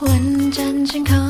万盏晴空